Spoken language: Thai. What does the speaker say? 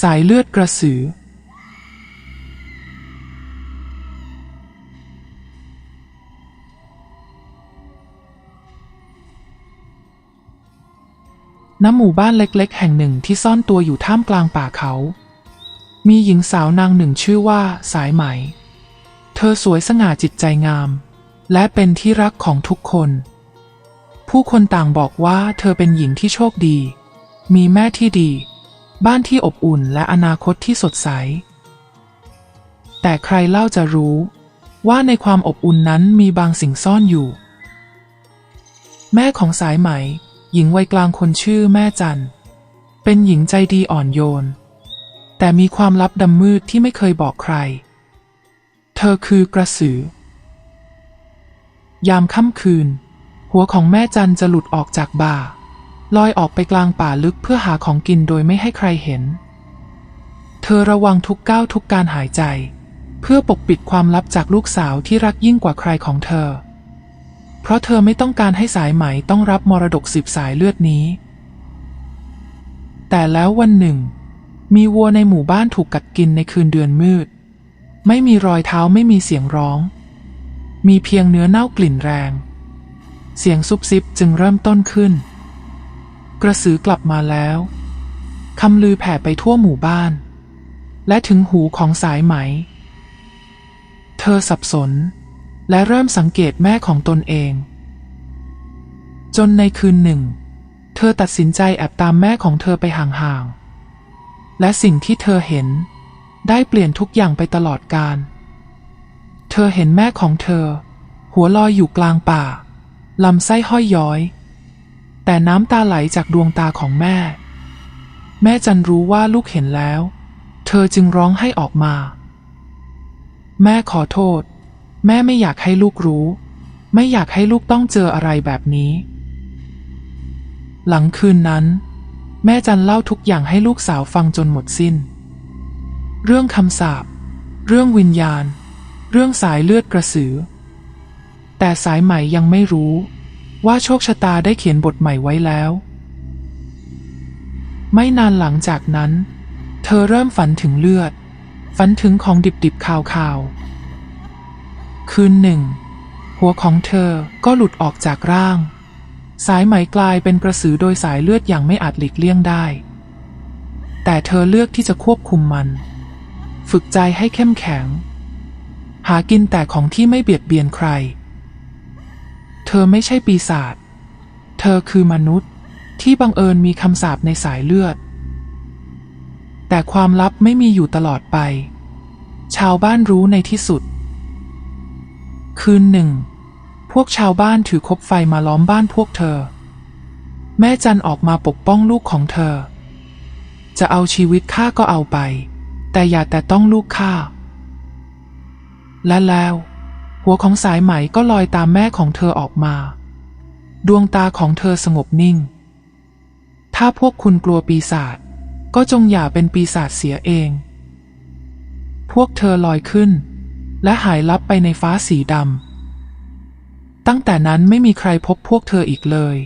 สายเลือดกระสือ ณ หมู่บ้านเล็กๆ แห่งหนึ่งที่ซ่อนตัวอยู่ท่ามกลางป่าเขา มีหญิงสาวนางหนึ่งชื่อว่าสายไหม เธอสวยสง่าจิตใจงาม และเป็นที่รักของทุกคน ผู้คนต่างบอกว่าเธอเป็นหญิงที่โชคดี มีแม่ที่ดี บ้านที่อบอุ่นและอนาคตที่สดใส แต่ใครเล่าจะรู้ ว่าในความอบอุ่นนั้นมีบางสิ่งซ่อนอยู่ แม่ของสายไหม หญิงวัยกลางคนชื่อแม่จัน เป็นหญิงใจดีอ่อนโยน แต่มีความลับดำมืดที่ไม่เคยบอกใคร เธอคือกระสือ ยามค่ำคืน หัวของแม่จันจะหลุดออกจากบ่า ลอยออกไปกลางป่าลึกเพื่อหาของกินโดยไม่ให้ใครเห็น เธอระวังทุกก้าวทุกการหายใจ เพื่อปกปิดความลับจากลูกสาวที่รักยิ่งกว่าใครของเธอ เพราะเธอไม่ต้องการให้สายไหมต้องรับมรดกสิบสายเลือดนี้ แต่แล้ววันหนึ่ง มีวัวในหมู่บ้านถูกกัดกินในคืนเดือนมืด ไม่มีรอยเท้าไม่มีเสียงร้อง มีเพียงเนื้อเน่ากลิ่นแรง เสียงซุบซิบจึงเริ่มต้นขึ้น กระสือกลับมาแล้วคำลือแผ่ไปทั่วหมู่บ้าน และถึงหูของสายไหม เธอสับสน และเริ่มสังเกตแม่ของตนเอง จนในคืนหนึ่ง เธอตัดสินใจแอบตามแม่ของเธอไปห่างๆ และสิ่งที่เธอเห็นได้เปลี่ยนทุกอย่างไปตลอดกาลเธอเห็นแม่ของเธอ หัวลอยอยู่กลางป่า ลำไส้ห้อยย้อย แต่น้ำตาไหลจากดวงตาของแม่ แม่จันรู้ว่าลูกเห็นแล้ว เธอจึงร้องให้ออกมา แม่ขอโทษ แม่ไม่อยากให้ลูกรู้ ไม่อยากให้ลูกต้องเจออะไรแบบนี้ หลังคืนนั้น แม่จันเล่าทุกอย่างให้ลูกสาวฟังจนหมดสิ้น เรื่องคำสาปเรื่องวิญญาณ เรื่องสายเลือดกระสือ แต่สายใหม่ยังไม่รู้ ว่าโชคชะตาได้เขียนบทใหม่ไว้แล้ว ไม่นานหลังจากนั้น เธอเริ่มฝันถึงเลือด ฝันถึงของดิบๆคาวๆ คืนหนึ่ง หัวของเธอก็หลุดออกจากร่าง สายไหมกลายเป็นกระสือโดยสายเลือดอย่างไม่อาจหลีกเลี่ยงได้ แต่เธอเลือกที่จะควบคุมมัน ฝึกใจให้เข้มแข็ง หากินแต่ของที่ไม่เบียดเบียนใคร เธอไม่ใช่ปีศาจ เธอคือมนุษย์ที่บังเอิญมีคำสาปในสายเลือด แต่ความลับไม่มีอยู่ตลอดไป ชาวบ้านรู้ในที่สุด คืนหนึ่ง พวกชาวบ้านถือคบไฟมาล้อมบ้านพวกเธอ แม่จันออกมาปกป้องลูกของเธอ จะเอาชีวิตข้าก็เอาไป แต่อย่าแต่ต้องลูกข้าและแล้ว หัวของสายไหมก็ลอยตามแม่ของเธอออกมา ดวงตาของเธอสงบนิ่ง ถ้าพวกคุณกลัวปีศาจก็จงอย่าเป็นปีศาจเสียเอง พวกเธอลอยขึ้น และหายลับไปในฟ้าสีดำ ตั้งแต่นั้นไม่มีใครพบพวกเธออีกเลย